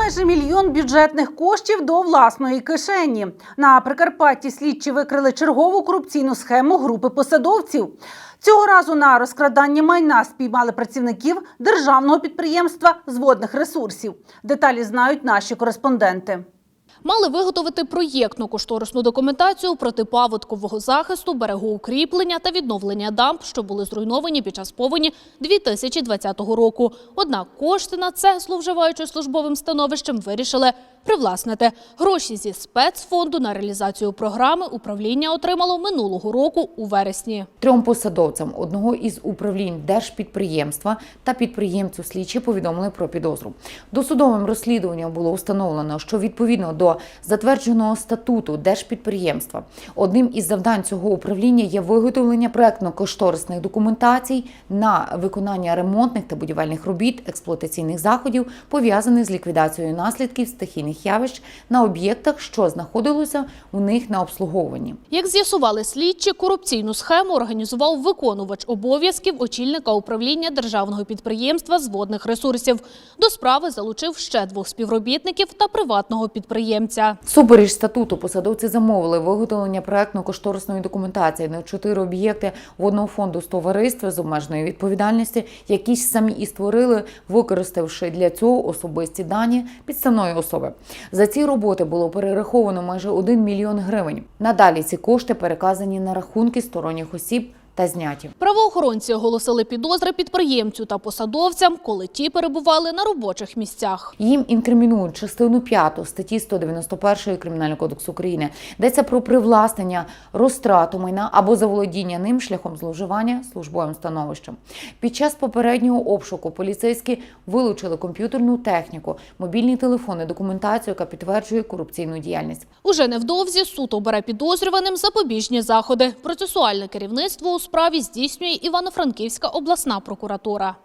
Майже мільйон бюджетних коштів до власної кишені. На Прикарпатті слідчі викрили чергову корупційну схему групи посадовців. Цього разу на розкрадання майна спіймали працівників державного підприємства з водних ресурсів. Деталі знають наші кореспонденти. Мали виготовити проєктну кошторисну документацію протипаводкового захисту, берегоукріплення та відновлення дамб, що були зруйновані під час повені 2020 року. Однак кошти на це, зловживаючи службовим становищем, вирішили привласнити. Гроші зі спецфонду на реалізацію програми управління отримало минулого року у вересні. Трьом посадовцям одного із управлінь держпідприємства та підприємцю слідчі повідомили про підозру. Досудовим розслідуванням було встановлено, що відповідно до затвердженого статуту держпідприємства одним із завдань цього управління є виготовлення проектно-кошторисних документацій на виконання ремонтних та будівельних робіт, експлуатаційних заходів, пов'язаних з ліквідацією наслідків стихійних явищ на об'єктах, що знаходилися у них на обслуговуванні. Як з'ясували слідчі, корупційну схему організував виконувач обов'язків очільника управління державного підприємства з водних ресурсів. До справи залучив ще двох співробітників та приватного підприємця. Супереч статуту посадовці замовили виготовлення проектно-кошторисної документації на чотири об'єкти водного фонду з товариства з обмеженою відповідальності, які ж самі і створили, використавши для цього особисті дані підставної особи. За ці роботи було перераховано майже 1 мільйон гривень. Надалі ці кошти переказані на рахунки сторонніх осіб та зняті. Правоохоронці оголосили підозри підприємцю та посадовцям, коли ті перебували на робочих місцях. Їм інкримінують частину 5 статті 191 Кримінального кодексу України, йдеться про привласнення, розтрату майна або заволодіння ним шляхом зловживання службовим становищем. Під час попереднього обшуку поліцейські вилучили комп'ютерну техніку, мобільні телефони, документацію, яка підтверджує корупційну діяльність. Уже невдовзі суд обере підозрюваним запобіжні заходи. Процесуальне керівництво у справі здійснює Івано-Франківська обласна прокуратура.